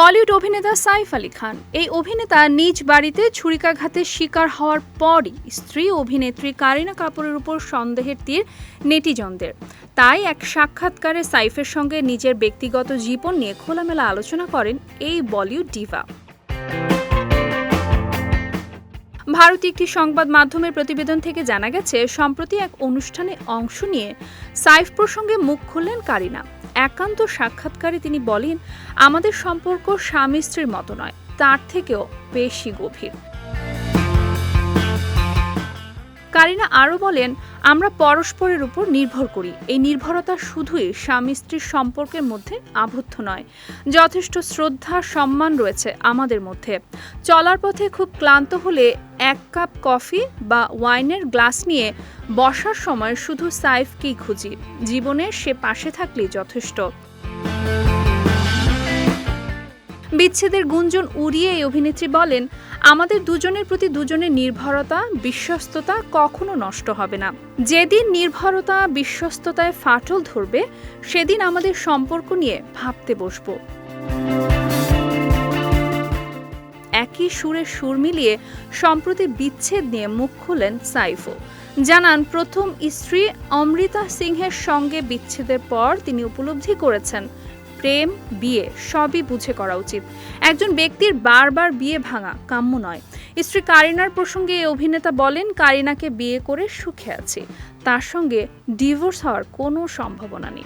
বলিউড অভিনেতা সাইফ আলী খান। এই অভিনেতা নিজ বাড়িতে ছুরিকাঘাতের শিকার হওয়ার পরই স্ত্রী অভিনেত্রী কারিনা কাপুরের উপর সন্দেহের তীর নেটিজনদের। তাই এক সাক্ষাৎকারে সাইফের সঙ্গে নিজের ব্যক্তিগত জীবন নিয়ে খোলামেলা আলোচনা করেন এই বলিউড ডিভা। ভারতীয় একটি সংবাদ মাধ্যমের প্রতিবেদন থেকে জানা গেছে, সম্প্রতি এক অনুষ্ঠানে অংশ নিয়ে সাইফ প্রসঙ্গে মুখ খুললেন কারিনা। একান্ত সাক্ষাৎকারে তিনি বলেন, আমাদের সম্পর্ক স্বামী স্ত্রীর মতো নয়, তার থেকেও বেশি গভীর। কারিনা আরও বলেন আমরা পরস্পরের উপর নির্ভর করি। এই নির্ভরতা শুধুই স্বামী স্ত্রীর সম্পর্কের মধ্যে আবদ্ধ নয়। যথেষ্ট শ্রদ্ধা, সম্মান রয়েছে আমাদের মধ্যে। চলার পথে খুব ক্লান্ত হলে এক কাপ কফি বা ওয়াইনের গ্লাস নিয়ে বসার সময় শুধু সাইফকেই খুঁজি। জীবনের সে পাশে থাকলেই যথেষ্ট। বিচ্ছেদের গুঞ্জন উড়িয়ে এই অভিনেত্রী বলেন, আমাদের দুজনের প্রতি দুজনের নির্ভরতা, বিশ্বস্ততা কখনো নষ্ট হবে না। যেদিন নির্ভরতা, বিশ্বস্ততায় ফাটল ধরবে, সেদিন আমাদের সম্পর্ক নিয়ে ভাবতে বসবো। একই সুরে সুর মিলিয়ে সম্প্রতি বিচ্ছেদ নিয়ে মুখ খুলেন সাইফো। জানান, প্রথম স্ত্রী অমৃতা সিংহের সঙ্গে বিচ্ছেদের পর তিনি উপলব্ধি করেছেন। প্রেম, বিয়ে, সবই বুঝে করা উচিত। একজন ব্যক্তির বারবার বিয়ে ভাঙা কাম্য নয়। স্ত্রী কারিনার প্রসঙ্গে এই অভিনেতা বলেন, কারিনাকে বিয়ে করে সুখে আছি। তার সঙ্গে ডিভোর্স হওয়ার কোনো সম্ভাবনা নেই।